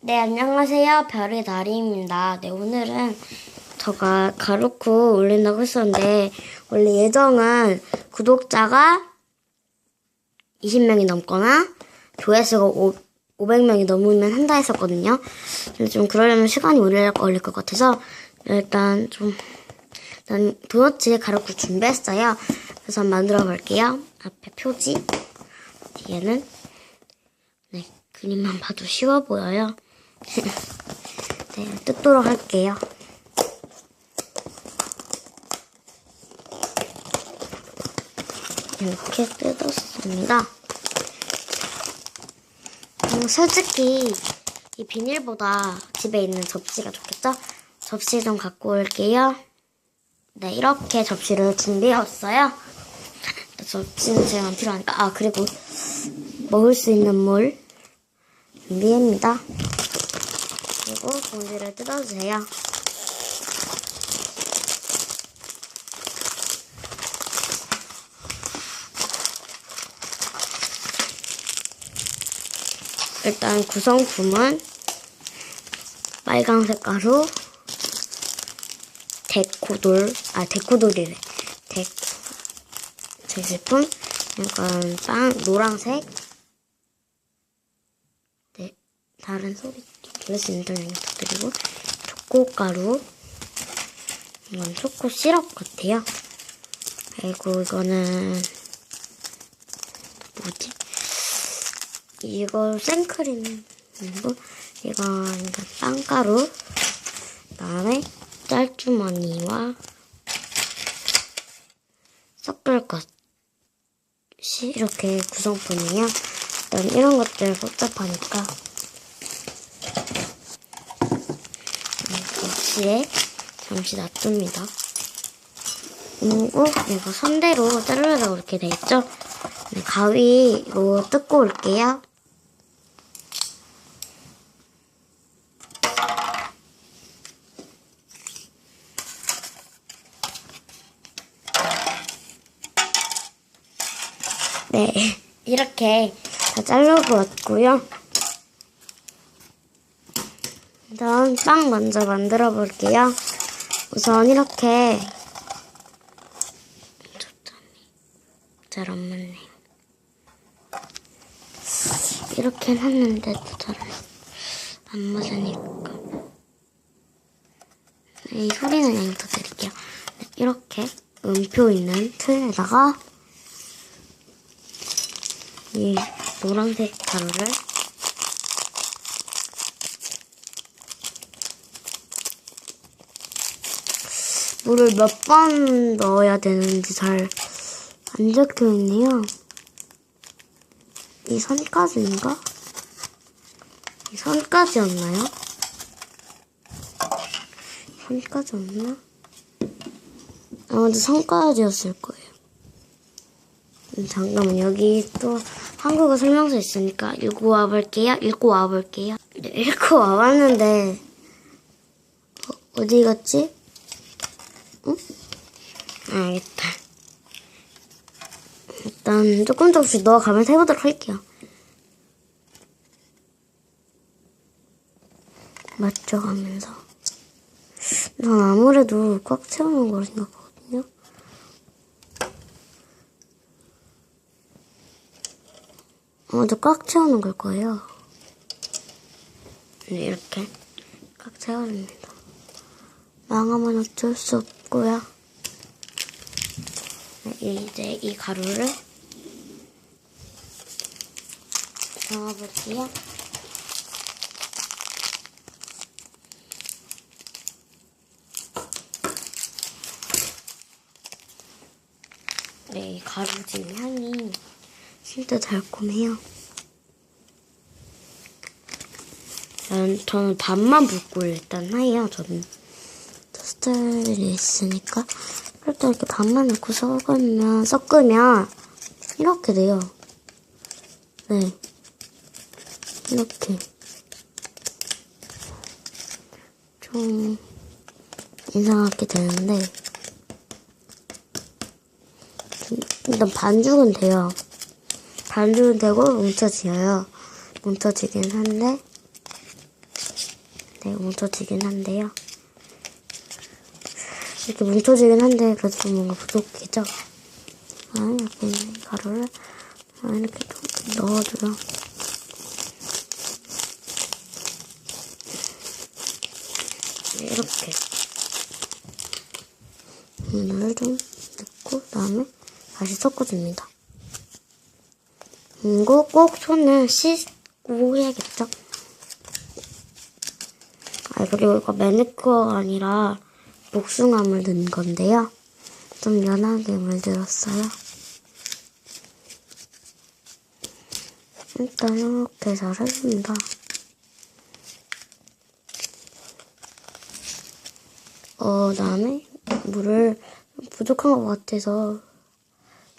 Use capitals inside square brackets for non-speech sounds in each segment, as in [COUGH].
네, 안녕하세요. 별의 다리입니다. 네, 오늘은 제가 가루쿠 올린다고 했었는데, 원래 예정은 구독자가 20명이 넘거나 조회수가 5, 500명이 넘으면 한다 했었거든요. 근데 좀 그러려면 시간이 오래 걸릴 것 같아서, 일단 좀, 일단 도너츠 가루쿠 준비했어요. 그래서 한번 만들어 볼게요. 앞에 표지, 뒤에는 네, 그림만 봐도 쉬워 보여요. [LAUGHS] 네, 뜯도록 할게요. 이렇게 뜯었습니다. 음, 솔직히 이 비닐보다 집에 있는 접시가 좋겠죠? 접시 좀 갖고 올게요. 네, 이렇게 접시를 준비해왔어요. 접시는 제가 안 필요하니까. 아, 그리고 먹을 수 있는 물 준비합니다. 그리고 봉지를 뜯어주세요. 일단 구성품은 빨강색 가루, 데코돌, 아 데코돌이래. 데, 제 제품 약간 빵 노란색 네, 다른 소리 있는 영상 부탁드리고 초코가루 이건 초코 시럽 같아요. 그리고 이거는 뭐지? 이거 이건 이거 빵가루 그다음에 짤주머니와 섞을 것이 이렇게 구성품이에요. 일단 이런 것들 복잡하니까 접시에 잠시 놔둡니다. 그리고 이거 선대로 자르려고 이렇게 돼 있죠? 네, 가위로 뜯고 올게요. 네, [LAUGHS] 이렇게 다 왔고요. 우선 빵 먼저 만들어 볼게요. 우선 이렇게 잘 안 맞네. 이렇게 해놨는데도 잘안 맞으니까. 네, 이 소리는 그냥 더 드릴게요. 네, 이렇게 음표 있는 틀에다가 이 노란색 가루를 물을 몇 번 넣어야 되는지 잘 안 적혀 있네요. 이 선까지인가? 이 선까지였나요? 선까지였나? 아무튼 선까지였을 거예요. 음, 잠깐만 여기 또 한국어 설명서 있으니까 읽고 와볼게요. 읽고 와볼게요. 네, 읽고 와봤는데 어, 어디 갔지? 응? 알겠다. 일단 조금 조금씩 넣어가면서 해보도록 할게요. 맞춰가면서. 난 아무래도 꽉 채우는 걸 생각하거든요. 아무래도 꽉 채우는 걸 거예요. 네, 이렇게 꽉 채워줍니다. 망하면 어쩔 수 없 고요. 네, 이제 이 가루를 넣어볼게요. 네, 이 가루 지금 향이 진짜 달콤해요. 난, 저는 밥만 붓고 일단 해요. 저는 저 스타일이 있으니까. 때 이렇게 밥만 넣고 섞으면, 섞으면 이렇게 돼요. 네. 이렇게. 좀 이상하게 되는데 좀 일단 반죽은 돼요. 반죽은 되고 뭉쳐지어요. 뭉쳐지긴 한데 네, 뭉쳐지긴 한데요. 이렇게 뭉쳐지긴 한데 그래도 좀 뭔가 부족해져. 아, 이렇게 가루를 아, 이렇게 좀 넣어줘요. 네, 이렇게 물을 좀 넣고 그다음에 다시 섞어줍니다. 이거 꼭 손을 씻고 해야겠죠? 아, 그리고 이거 매니큐어가 아니라 복숭아물 넣은 건데요. 좀 연하게 물들었어요. 일단 이렇게 잘 해줍니다. 어, 다음에 물을 좀 부족한 것 같아서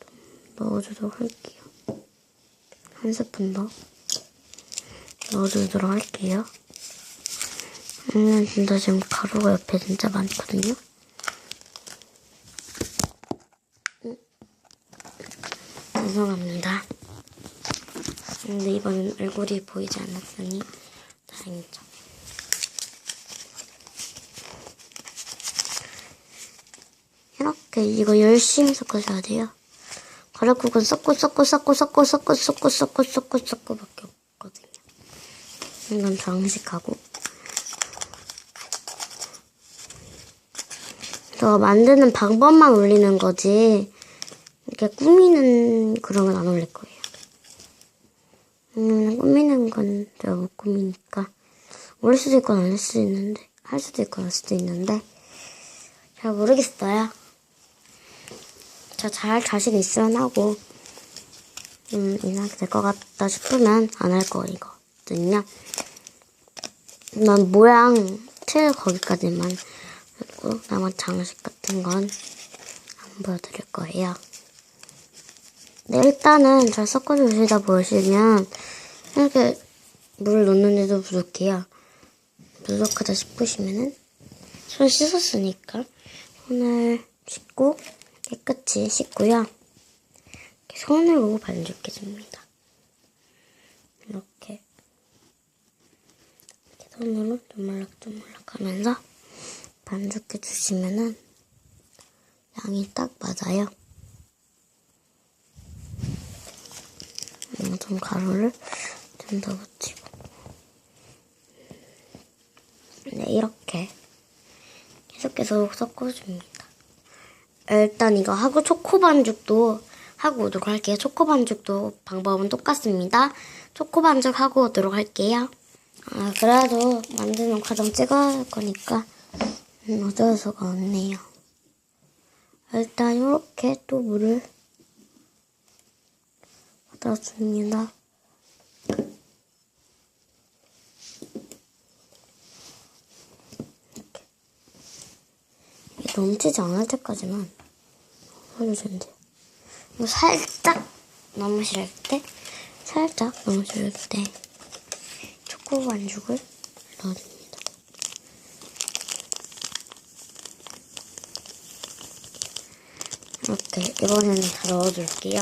좀 넣어주도록 할게요. 한 스푼 더 넣어주도록 할게요. 음, 진짜 지금 가루가 옆에 진짜 많거든요. 음. 죄송합니다. 근데 이번엔 얼굴이 보이지 않았으니 다행이죠. 이렇게 이거 열심히 섞어줘야 돼요. 가락국은 섞고 섞고 섞고 섞고 섞고 섞고 섞고 섞고 섞고밖에 없거든요. 이건 장식하고 저 만드는 방법만 올리는 거지 이렇게 꾸미는 그런 건 안 올릴 거예요. 음, 꾸미는 건 제가 못 꾸미니까 올릴 수도 있고 안 올릴 수도 있는데 할 수도 있고 안 할 수도 있는데 잘 모르겠어요. 저 잘 자신 있으면 하고 음, 이상하게 될 것 같다 싶으면 안 할 거거든요. 난 모양 틀 거기까지만 그리고 나만 장식 같은 건 안 보여드릴 거예요. 네, 일단은 잘 섞어주시다 보시면 이렇게 물 넣는데도 부족해요. 부족하다 싶으시면은 손 씻었으니까 손을 씻고 깨끗이 씻고요. 이렇게 손으로 반죽해줍니다. 이렇게 이렇게 손으로 조물락조물락 하면서 반죽해 주시면은 양이 딱 맞아요. 음, 좀 가루를 좀 더 붙이고 네 이렇게 계속 계속 섞어줍니다. 일단 이거 하고 초코 반죽도 하고 오도록 할게요. 초코 반죽도 방법은 똑같습니다. 초코 반죽 하고 오도록 할게요. 아 그래도 만드는 과정 찍어야 할 거니까 음, 어쩔 수가 없네요. 일단 이렇게 또 물을 받아줍니다. 이게 넘치지 않을 때까지만. 이거 살짝 싫을 때, 살짝 싫을 때 초코 반죽을 넣어줍니다. 이렇게 이번에는 다 넣어줄게요.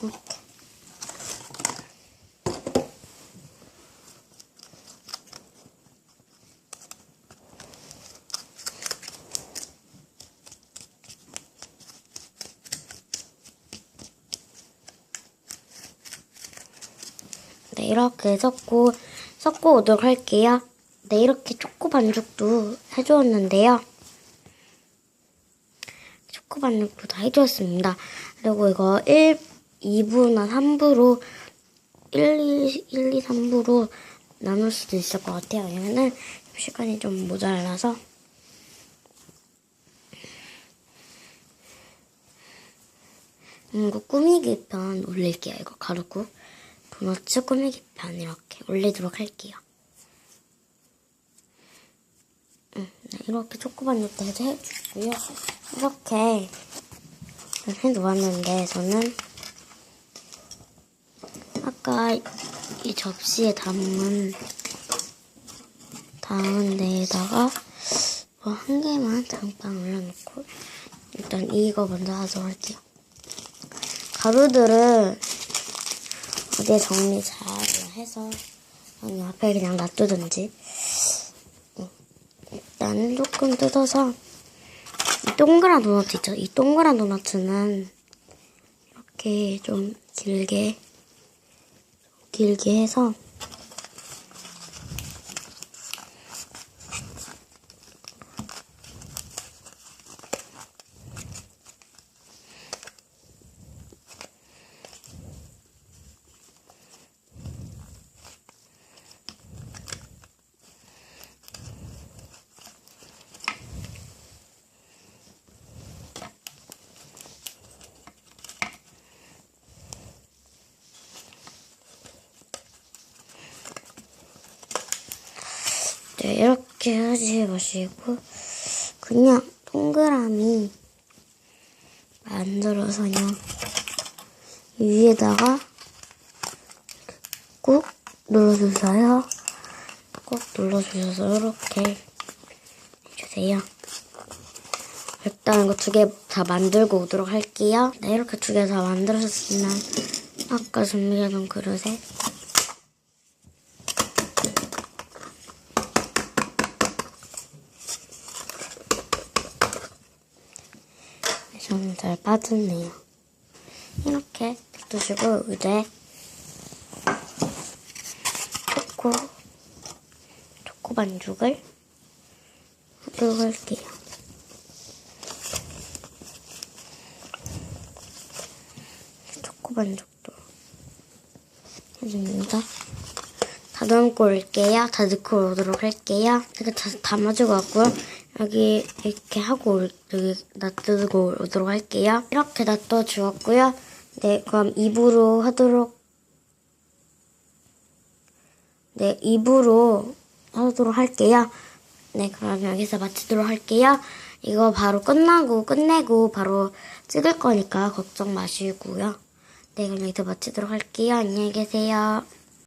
이렇게. 네, 이렇게 섞고, 섞고 오도록 할게요. 네, 이렇게 초코 반죽도 해주었는데요. 초코 반죽도 다 해주었습니다. 그리고 이거 1, 2부나 3부로, 1, 2, 1, 2, 3부로 나눌 수도 있을 것 같아요. 왜냐면은 시간이 좀 모자라서. 음, 이거 꾸미기 편 올릴게요. 이거 가루국. 도너츠 꾸미기 편 이렇게 올리도록 할게요. 응, 네, 이렇게 해서 해주고요. 이렇게 해놓았는데 저는 아까 이 접시에 담은 담은 데에다가 뭐 한 개만 잠깐 올려놓고 일단 이거 먼저 하도록 할게요. 가루들은 이제 정리 잘 해서 아니 앞에 그냥 놔두든지 어, 일단 조금 뜯어서 이 동그란 도넛 있죠? 이 동그란 도넛은 이렇게 좀 길게 길게 해서 네, 이렇게 하지 마시고 그냥 동그라미 만들어서 그냥 위에다가 꾹 눌러주세요. 꾹 눌러주셔서 이렇게 해주세요. 일단 이거 두 개 다 만들고 오도록 할게요. 네, 이렇게 두 개 다 만들어졌으면 아까 준비해놓은 그릇에 저는 잘 빠졌네요. 이렇게 두시고 이제 초코 초코 반죽을 할게요. 초코 반죽도 해줍니다. 다 넣고 올게요. 다 넣고 오도록 할게요. 이렇게 다 담아주고 왔고요. 여기 이렇게 하고 올- 여기 놔두고 오도록 할게요. 이렇게 놔둬 주었고요. 네, 그럼 입으로 하도록 네, 입으로 하도록 할게요. 네, 그럼 여기서 마치도록 할게요. 이거 바로 끝나고 끝내고 바로 찍을 거니까 걱정 마시고요. 네, 그럼 여기서 마치도록 할게요. 안녕히 계세요.